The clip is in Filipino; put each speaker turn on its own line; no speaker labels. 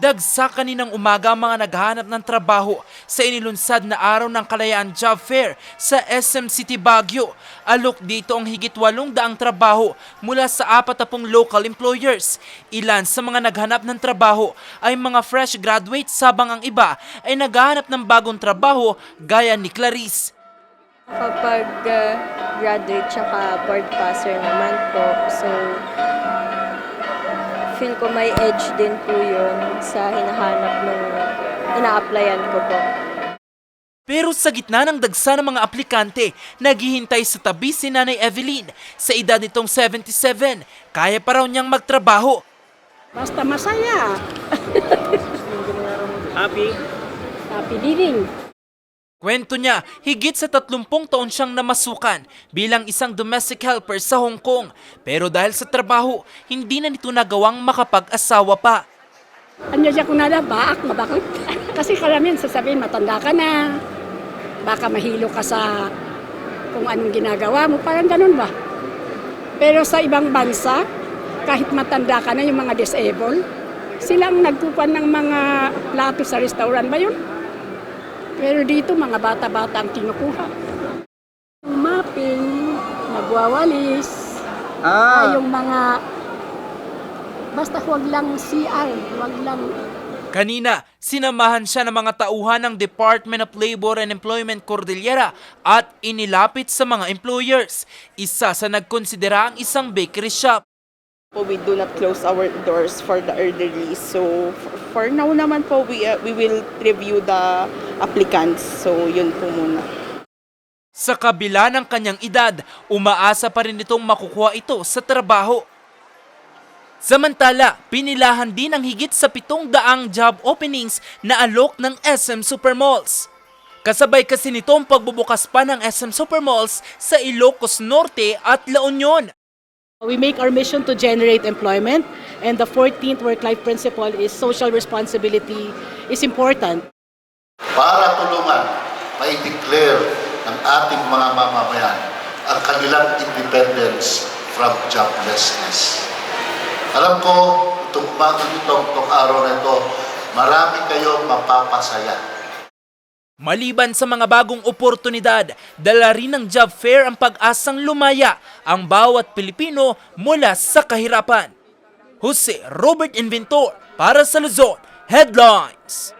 Dagsa kaninang umaga mga naghahanap ng trabaho sa inilunsad na araw ng Kalayaan Job Fair sa SM City Baguio. Alok dito ang higit walong daang trabaho mula sa apat na pong local employers. Ilan sa mga naghanap ng trabaho ay mga fresh graduates sabang ang iba ay naghahanap ng bagong trabaho gaya ni Clarice.
Kapag uh, graduate tsaka board passer naman po, so feel ko may edge din po yun sa hinahanap ng ina-applyan ko po.
Pero sa gitna ng dagsa ng mga aplikante, naghihintay sa tabi si Nanay Evelyn. Sa edad nitong 77, kaya pa raw niyang magtrabaho.
Basta masaya.
Happy?
Happy living.
Kwento niya, higit sa 30 taon siyang namasukan bilang isang domestic helper sa Hong Kong. Pero dahil sa trabaho, hindi na nito nagawang makapag-asawa pa.
Anya siya kung nala, baak, mabakot. Kasi karamihan sasabihin, matanda ka na. Baka mahilo ka sa kung anong ginagawa mo. Parang ganun ba? Pero sa ibang bansa, kahit matanda ka na yung mga disabled, silang nagkupan ng mga plato sa restaurant ba yun? Pero dito, mga bata-bata ang kinukuha. Mapping, nagwawalis, Ah, yung mga basta huwag lang CR, huwag lang
Kanina, sinamahan siya ng mga tauhan ng Department of Labor and Employment Cordillera at inilapit sa mga employers. Isa sa nagkonsidera ang isang bakery shop.
po we do not close our doors for the early release. So for now naman po we uh, we will review the applicants. So yun po muna.
Sa kabila ng kanyang edad, umaasa pa rin itong makukuha ito sa trabaho. Samantala, pinilahan din ang higit sa pitong daang job openings na alok ng SM Supermalls. Kasabay kasi nito ang pagbubukas pa ng SM Supermalls sa Ilocos Norte at La Union.
We make our mission to generate employment and the 14th work-life principle is social responsibility is important.
Para tulungan ma-declare ng ating mga mamamayan ang kanilang independence from joblessness. Alam ko, itong umaga nito, itong araw na ito, marami kayong mapapasaya.
Maliban sa mga bagong oportunidad, dala rin ng job fair ang pag-asang lumaya ang bawat Pilipino mula sa kahirapan. Jose Robert Inventor para sa Luzon Headlines.